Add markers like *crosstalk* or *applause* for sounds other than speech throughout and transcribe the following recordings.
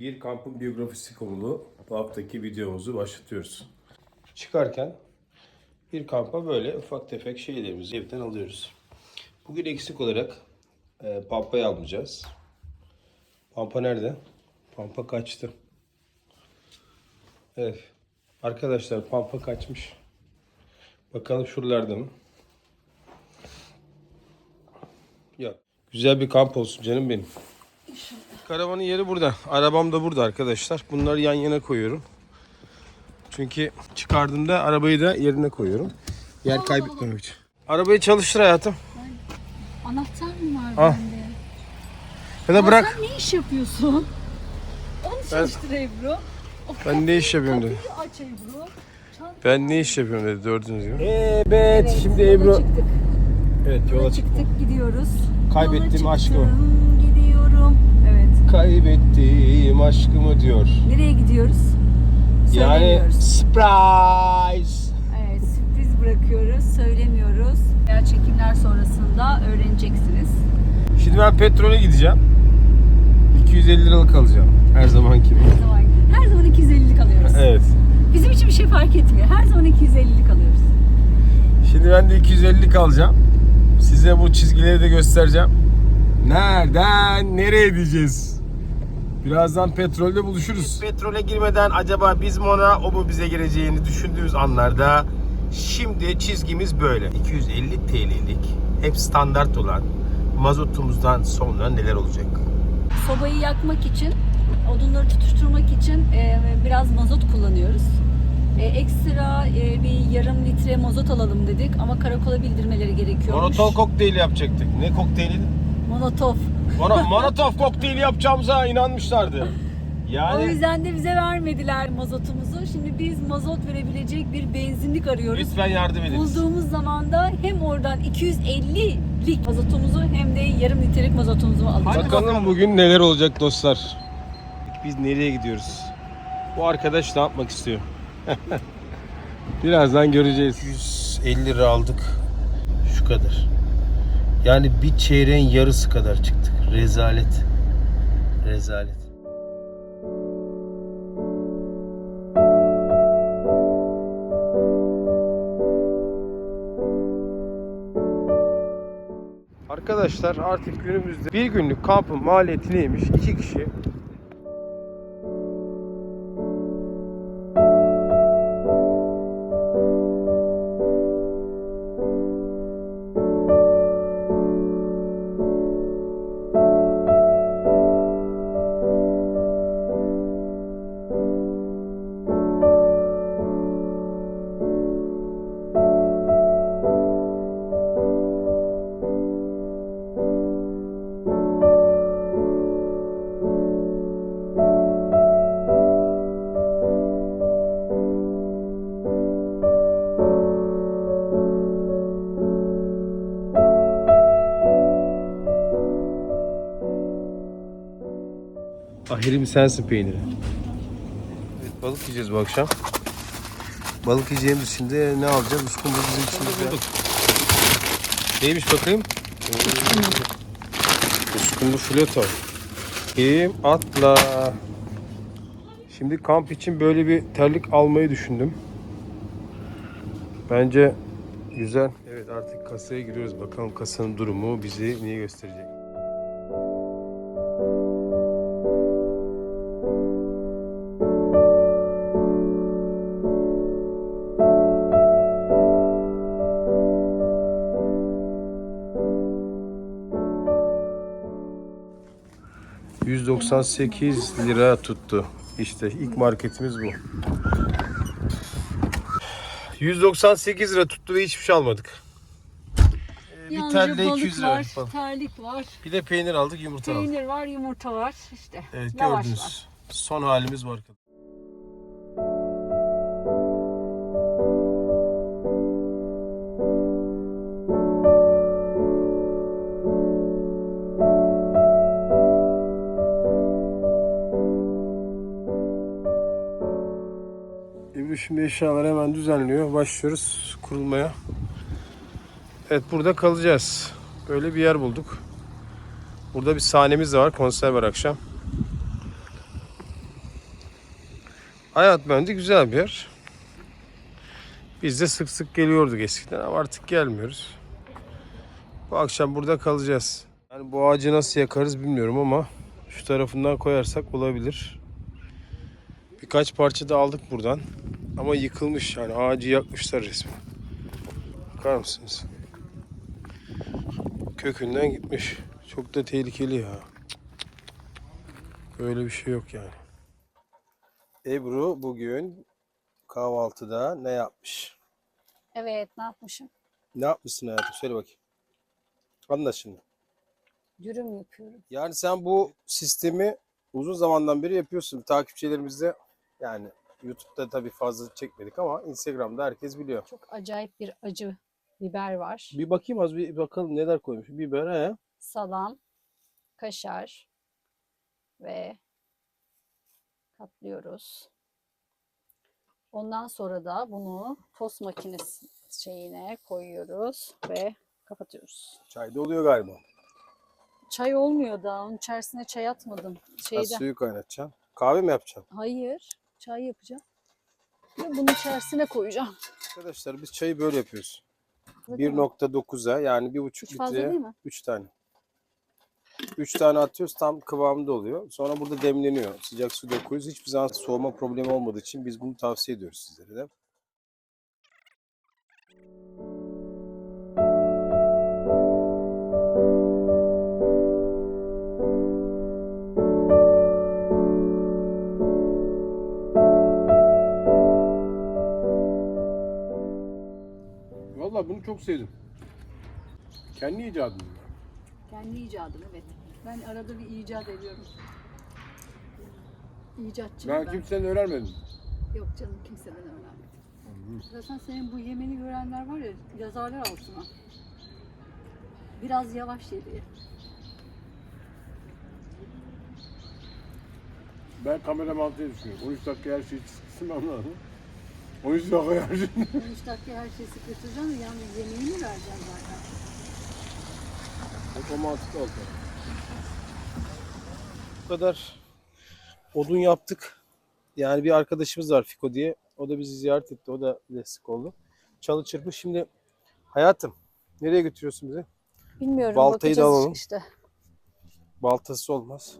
Bir kampın biyografisi konulu bu haftaki videomuzu başlatıyoruz. Çıkarken bir kampa böyle ufak tefek şeylerimizi evden alıyoruz. Bugün eksik olarak e, pampayı almayacağız. Pampa nerede? Pampa kaçtı. Evet. Arkadaşlar pampa kaçmış. Bakalım şuralarda mı? Yok. Güzel bir kamp olsun canım benim. Karavanın yeri burada. Arabam da burada arkadaşlar. Bunları yan yana koyuyorum. Çünkü çıkardığımda arabayı da yerine koyuyorum. Yer kaybetmemek için. Arabayı çalıştır hayatım. Anahtar mı var Al. bende? Ya da bırak. Sen ne iş yapıyorsun? Onu çalıştır Ebru. Of, Ben ne iş yapıyorum dedi. kapıyı aç Ebru. Ben ne iş yapıyorum dedi gördüğünüz gibi. Evet şimdi yola Ebru. çıktık. Evet Yola yola çık. çıktık gidiyoruz. Kaybettiğim Yola çıktım, Gidiyorum. Evet. Kaybettiğim aşkımı diyor. Nereye gidiyoruz? Yani Söylemiyoruz. surprise. Evet sürpriz bırakıyoruz. Söylemiyoruz. Veya çekimler sonrasında öğreneceksiniz. Şimdi ben petrole gideceğim. 250 liralık alacağım. Her zaman gibi. Her zaman, her zaman 250'lik alıyoruz. Evet. Bizim için bir şey fark etmiyor. Her zaman 250'lik alıyoruz. Şimdi ben de 250'lik alacağım. Size bu çizgileri de göstereceğim. Nereden nereye diyeceğiz? Birazdan petrolde buluşuruz. Petrole girmeden acaba biz mi ona o mu bize gireceğini düşündüğümüz anlarda şimdi çizgimiz böyle. 250 TL'lik hep standart olan mazotumuzdan sonra neler olacak? Sobayı yakmak için, odunları tutuşturmak için e, biraz mazot kullanıyoruz. E, ekstra e, bir yarım litre mazot alalım dedik ama karakola bildirmeleri gerekiyormuş. Monotol kokteyli yapacaktık. Ne kokteyli? Monotof. Mono, Molotov kokteyli yapacağımıza inanmışlardı. O Yani yüzden de bize vermediler mazotumuzu. Şimdi biz mazot verebilecek bir benzinlik arıyoruz. lütfen yardım edin. Bulduğumuz zaman da hem oradan 250'lik mazotumuzu hem de yarım litrelik mazotumuzu alacağız. Bakalım bugün neler olacak dostlar. Biz nereye gidiyoruz? Bu arkadaş ne yapmak istiyor? *laughs* Birazdan göreceğiz. 150 lira aldık. Şu kadar. Yani bir çeyreğin yarısı kadar çıktık. Rezalet. Rezalet. Arkadaşlar artık günümüzde bir günlük kampın maliyeti neymiş? İki kişi Ahirim sensin peyniri. Evet, balık yiyeceğiz bu akşam. Balık yiyeceğimiz de ne alacağız? Uskumru bizim için güzel. Neymiş bakayım? Uskumru fileto. Kim atla. Şimdi kamp için böyle bir terlik almayı düşündüm. Bence güzel. Evet artık kasaya giriyoruz. Bakalım kasanın durumu bizi niye gösterecek. ...198 lira tuttu. İşte ilk marketimiz bu. 198 lira tuttu ve hiçbir şey almadık. Ee, bir telle balık 200 lira. var, falan. terlik var, Bir de peynir aldık, yumurta aldık. peynir var, yumurta var. İşte Evet lavaş var. gördünüz. Son halimiz bu arkadaşlar. Şimdi eşyaları hemen düzenliyor. Başlıyoruz kurulmaya. Evet burada kalacağız. Böyle bir yer bulduk. Burada bir sahnemiz de var. Konser var akşam. Hayat bence güzel bir yer. Biz de sık sık geliyorduk eskiden ama artık gelmiyoruz. Bu akşam burada kalacağız. Yani bu ağacı nasıl yakarız bilmiyorum ama şu tarafından koyarsak olabilir. Birkaç parça da aldık buradan. Ama yıkılmış yani ağacı yakmışlar resmen. Bakar mısınız? Kökünden gitmiş. Çok da tehlikeli ya. Böyle bir şey yok yani. Ebru bugün kahvaltıda ne yapmış? Evet ne yapmışım? Ne yapmışsın hayatım? Söyle bakayım. Anlat şimdi. Dürüm yapıyorum. Yani sen bu sistemi uzun zamandan beri yapıyorsun. Takipçilerimizde yani YouTube'da tabii fazla çekmedik ama Instagram'da herkes biliyor. Çok acayip bir acı biber var. Bir bakayım az bir bakalım neler koymuş. Biber he. Salam, kaşar ve katlıyoruz. Ondan sonra da bunu tost makinesi şeyine koyuyoruz ve kapatıyoruz. Çay da oluyor galiba. Çay olmuyor da onun içerisine çay atmadım. Ha, Şeyden. suyu kaynatacaksın. Kahve mi yapacaksın? Hayır, çay yapacağım. Ve bunun içerisine koyacağım. Arkadaşlar biz çayı böyle yapıyoruz. Bakın, 1.9'a yani 1.5 Hiç fazla litreye değil mi? 3 tane. 3 tane atıyoruz tam kıvamında oluyor. Sonra burada demleniyor. Sıcak su döküyoruz. Hiçbir zaman soğuma problemi olmadığı için biz bunu tavsiye ediyoruz sizlere de. Vallahi bunu çok sevdim. Kendi icadım. Kendi icadım evet. Ben arada bir icat ediyorum. İcatçıyım ben. Ben kimseden öğrenmedim. Yok canım kimseden öğrenmedim. Zaten senin bu yemeni görenler var ya yazarlar altına. Biraz yavaş ye diye. Ben kamera mantığı düşünüyorum. 13 dakika her şeyi sıkmam lazım. 13 dakika her şeyi. 13 dakika her şeyi sıkıştıracağım da yani yemeğini vereceğim zaten. Çok o mantıklı oldu. Bu kadar odun yaptık. Yani bir arkadaşımız var Fiko diye. O da bizi ziyaret etti. O da destek oldu. Çalı çırpı. Şimdi hayatım nereye götürüyorsun bizi? Bilmiyorum Baltayı da alalım. işte. Baltası olmaz.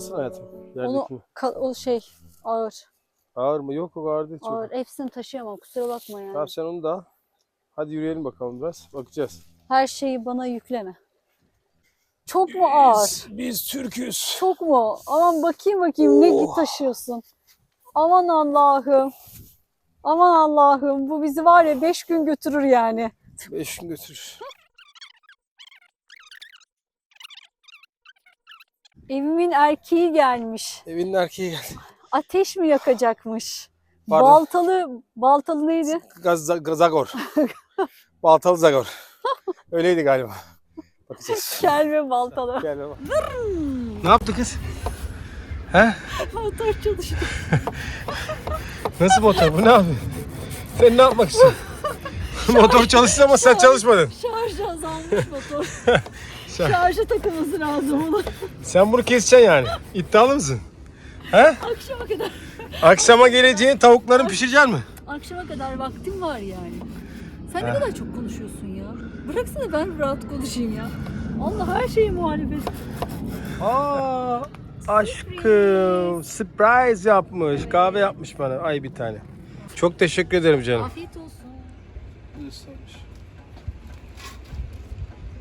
Alsana hayatım. Onu ka- o şey ağır. Ağır mı? Yok o ağır değil çok. Ağır. Hepsini taşıyamam kusura bakma yani. Tamam sen onu da al. Hadi yürüyelim bakalım biraz. Bakacağız. Her şeyi bana yükleme. Çok mu ağır? Biz, biz Türk'üz. Çok mu? Aman bakayım bakayım ne Oh. taşıyorsun. Aman Allah'ım. Aman Allah'ım bu bizi var ya 5 gün götürür yani. Beş gün götürür. Evimin erkeği gelmiş. Evinin erkeği geldi. Ateş mi yakacakmış? Pardon. Baltalı, baltalı neydi? Gaz, Zagor. Baltalı Zagor. Öyleydi galiba. Bakacağız. Kel ve baltalı. Gel baba. Ne yaptı kız? He? Motor çalıştı. Nasıl motor bu ne yapıyor? Sen ne yapmak istiyorsun? motor çalıştı ama sen çalışmadın. Şarj azalmış motor. *laughs* Şarjı takılması lazım onun. Sen bunu keseceksin yani. İddialı mısın? He? Akşama kadar. Akşama geleceğin tavukların pişireceksin mi? Akşama kadar vaktim var yani. Sen ne kadar çok konuşuyorsun ya. Bıraksana ben rahat konuşayım ya. Allah her şeye muhalefet. Aa, aşkım surprise yapmış. Kahve yapmış bana. Ay bir tane. Çok teşekkür ederim canım. Afiyet olsun.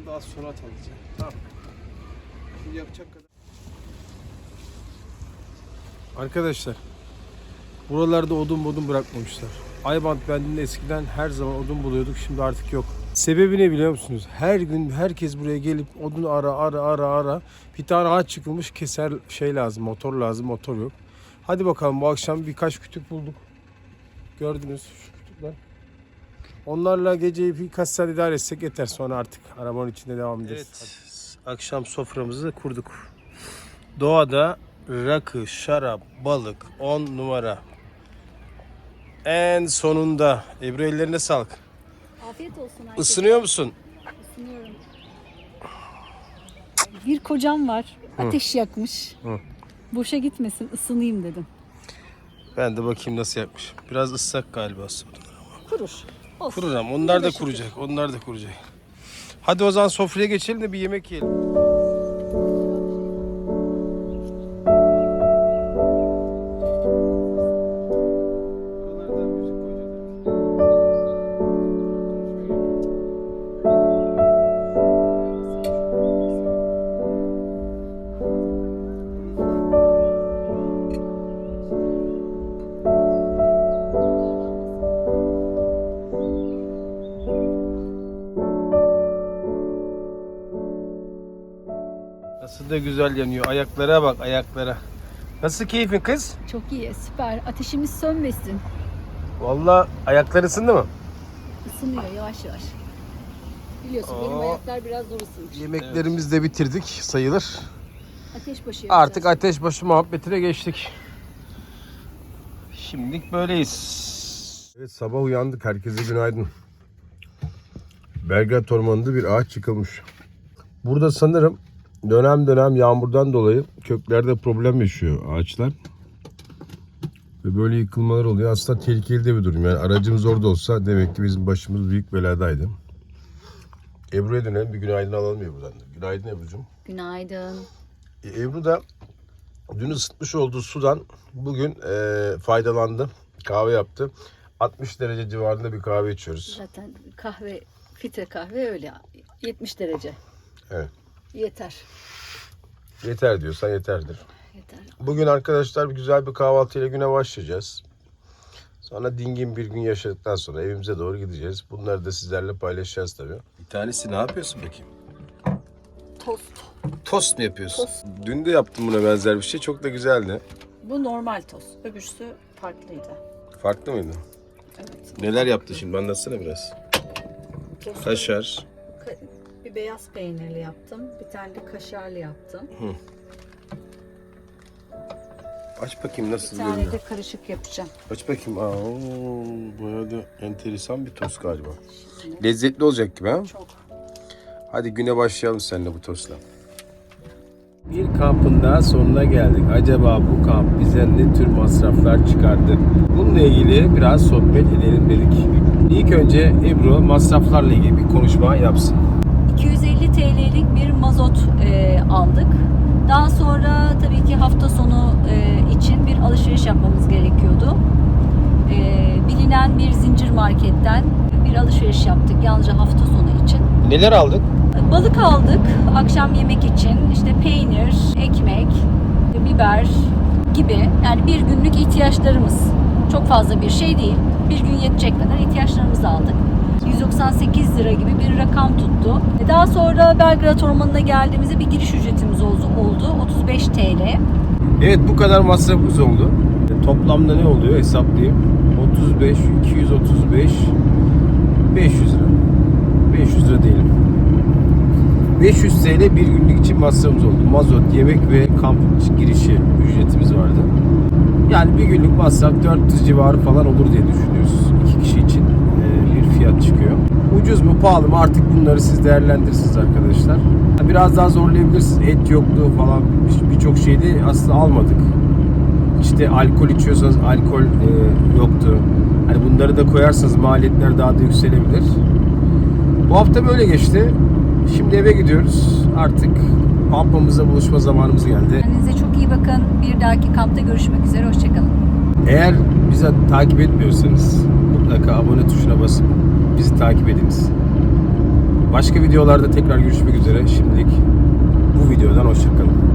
Daha sonra alacağım. Tamam. Şimdi yapacak kadar. Arkadaşlar. Buralarda odun bodun bırakmamışlar. Aybant bendinde eskiden her zaman odun buluyorduk. Şimdi artık yok. Sebebi ne biliyor musunuz? Her gün herkes buraya gelip odun ara ara ara ara. Bir tane ağaç çıkılmış keser şey lazım motor lazım motor yok. Hadi bakalım bu akşam birkaç kütük bulduk. Gördünüz şu kütükler. Onlarla geceyi birkaç saat idare etsek yeter sonra artık arabanın içinde devam ederiz. Evet, akşam soframızı kurduk. Doğada rakı, şarap, balık 10 numara. En sonunda Ebru ellerine sağlık. Afiyet olsun herkese. Isınıyor musun? Isınıyorum. Bir kocam var. Ateş yakmış. Hı. Boşa gitmesin ısınayım dedim. Ben de bakayım nasıl yapmış. Biraz ıssak galiba aslında. Kurur. Olsun. Kurur ama onlar da kuracak. Onlar da kuracak. Hadi o zaman sofraya geçelim de bir yemek yiyelim. Nasıl da güzel yanıyor. Ayaklara bak ayaklara. Nasıl keyfin kız? Çok iyi süper. Ateşimiz sönmesin. Vallahi ayakları ısındı mı? Isınıyor yavaş yavaş. Biliyorsun benim ayaklar biraz zor ısınmış. Yemeklerimizi de bitirdik sayılır. Ateş başı Artık yapacağız. ateşbaşı muhabbetine geçtik. Şimdilik böyleyiz. Evet sabah uyandık. Herkese günaydın. Belgrad Ormanı'nda bir ağaç yıkılmış. Burada sanırım dönem dönem yağmurdan dolayı köklerde problem yaşıyor ağaçlar. Ve böyle yıkılmalar oluyor. Aslında tehlikeli de bir durum. Yani aracımız orada olsa demek ki bizim başımız büyük beladaydı. Ebru'ya dönelim. Bir günaydın alalım Ebru'dan. da. Günaydın Ebru'cum. Günaydın. E, Ebru da dün ısıtmış olduğu sudan bugün e, faydalandı. Kahve yaptı. 60 derece civarında bir kahve içiyoruz. Zaten kahve, filtre kahve öyle 70 derece. Evet. Yeter. Yeter diyorsan yeterdir. Yeter. Bugün arkadaşlar bir güzel bir kahvaltıyla güne başlayacağız. Sonra dingin bir gün yaşadıktan sonra evimize doğru gideceğiz. Bunları da sizlerle paylaşacağız tabii. Bir tanesi ne yapıyorsun bakayım? Tost. Tost mu yapıyorsun? Tost. Dün de yaptım buna benzer bir şey. Çok da güzeldi. Bu normal tost. Öbürsü farklıydı. Farklı mıydı? Evet. Neler yaptı şimdi anlatsana biraz. Tostu Kaşar. Bir beyaz peynirli yaptım. Bir tane de kaşarlı yaptım. Aç bakayım Bir nasıl tane görünüyor. de karışık yapacağım. Aç bakayım. Aa, oo, bayağı da enteresan bir tost galiba. Lezzetli olacak gibi ha? Çok. Hadi güne başlayalım seninle bu tostla. Bir kampın daha sonuna geldik. Acaba bu kamp bize ne tür masraflar çıkardı? Bununla ilgili biraz sohbet edelim dedik. İlk önce Ebru masraflarla ilgili bir konuşma yapsın. 250 TL'lik bir mazot e, aldık. Daha sonra tabii ki hafta sonu e, için bir alışveriş yapmamız gerekiyordu. E, bilinen bir zincir marketten bir alışveriş yaptık yalnızca hafta sonu için. Neler aldık? Balık aldık akşam yemek için. İşte peynir, ekmek, biber gibi. Yani bir günlük ihtiyaçlarımız. Çok fazla bir şey değil. Bir gün yetecek kadar ihtiyaçlarımızı aldık. 198 lira gibi bir rakam tuttu. Daha sonra Belgrad Ormanı'na geldiğimizde bir giriş ücretimiz oldu. oldu 35 TL. Evet bu kadar masrafımız oldu. Toplamda ne oluyor hesaplayayım. 35, 235, 500 lira. 500 lira diyelim. 500 TL bir günlük için masrafımız oldu. Mazot, yemek ve kamp girişi ücretimiz vardı. Yani bir günlük masraf 400 civarı falan olur diye düşünüyoruz. İki kişi için e, fiyat çıkıyor. Ucuz mu pahalı mı artık bunları siz değerlendirirsiniz arkadaşlar. Biraz daha zorlayabilirsiniz. Et yokluğu falan bir- birçok şeyde aslında almadık. İşte alkol içiyorsanız alkol e, yoktu. Hani bunları da koyarsanız maliyetler daha da yükselebilir. Bu hafta böyle geçti. Şimdi eve gidiyoruz. Artık pampamızla buluşma zamanımız geldi. Kendinize çok iyi bakın. Bir dahaki kampta görüşmek üzere. Hoşçakalın. Eğer bizi takip etmiyorsanız mutlaka abone tuşuna basıp bizi takip ediniz. Başka videolarda tekrar görüşmek üzere. Şimdilik bu videodan hoşçakalın.